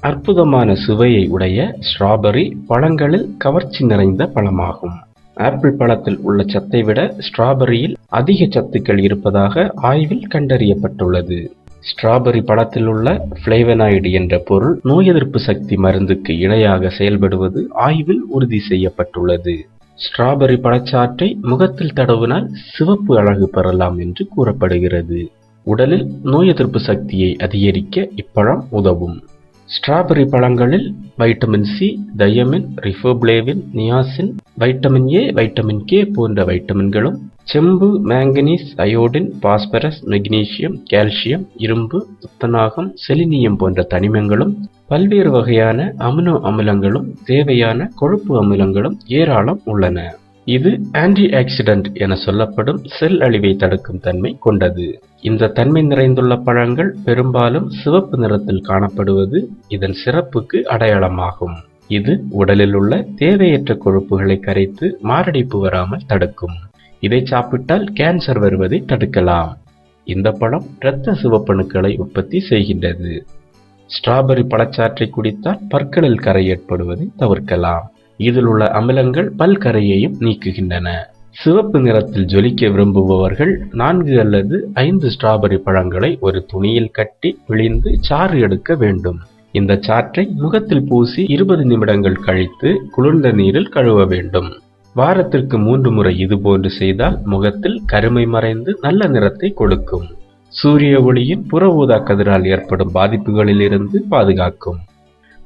அற்புதமான சுவையை உடைய ஸ்ட்ராபெர்ரி பழங்களில் கவர்ச்சி நிறைந்த பழமாகும். ஆப்பிள் பழத்தில் உள்ள சத்தை விட ஸ்ட்ராபெரியில் அதிக சத்துக்கள் இருப்பதாக ஆய்வில் கண்டறியப்பட்டுள்ளது. ஸ்ட்ராபெரி பழத்தில் உள்ள பிளேவனாய்டு என்ற பொருள் நோய் எதிர்ப்பு சக்தி மருந்துக்கு இணையாக செயல்படுவது ஆய்வில் உறுதி செய்யப்பட்டுள்ளது. ஸ்ட்ராபெரி பழச்சாற்றை முகத்தில் தடவினால் சிவப்பு அழகு பெறலாம் என்று கூறப்படுகிறது. உடலில் நோய் எதிர்ப்பு சக்தியை அதிகரிக்க இப்பழம் உதவும். ஸ்ட்ராபெரி பழங்களில் vitamin C thiamine riboflavin niacin vitamin A vitamin K போன்ற வைட்டமின்களும் செம்பு manganese iodine phosphorus magnesium calcium இரும்பு துத்தநாகம் செலினியம் போன்ற தனிமங்களும் பல்வேறு வகையான அமினோ அமிலங்களும் தேவையான கொழுப்பு அமிலங்களும் ஏராளம் உள்ளன. இது ஆன்டி ஆக்சிடென்ட் என சொல்லப்படும் செல் அழிவை தடுக்கும் தன்மை கொண்டது. இந்த தன்மை நிறைந்துள்ள பழங்கள் பெரும்பாலும் சிவப்பு நிறத்தில் காணப்படுவது இதன் சிறப்புக்கு அடையாளமாகும். இது உடலில் உள்ள தேவையற்ற கொழுப்புகளை கரைத்து மாரடைப்பு வராமல் தடுக்கும். இதை சாப்பிட்டால் கேன்சர் வருவதை தடுக்கலாம். இந்த பழம் இரத்த சிவப்பணுக்களை உற்பத்தி செய்கின்றது. ஸ்ட்ராபெர்ரி பழச்சாற்றை குடித்தால் பற்களில் கரை ஏற்படுவதை தவிர்க்கலாம். இதில் உள்ள அமிலங்கள் பல்கரையையும் நீக்குகின்றன. சிவப்பு நிறத்தில் ஜொலிக்க விரும்புபவர்கள் நான்கு அல்லது ஐந்து ஸ்ட்ராபெரி பழங்களை ஒரு துணியில் கட்டி பிழிந்து சாறு எடுக்க வேண்டும். இந்த சாற்றை முகத்தில் பூசி இருபது நிமிடங்கள் கழித்து குளிர்ந்த நீரில் கழுவ வேண்டும். வாரத்திற்கு மூன்று முறை இதுபோன்று செய்தால் முகத்தில் கருமை மறைந்து நல்ல நிறத்தை கொடுக்கும். சூரிய ஒளியின் புற ஊதா கதிரால் ஏற்படும் பாதிப்புகளிலிருந்து பாதுகாக்கும்.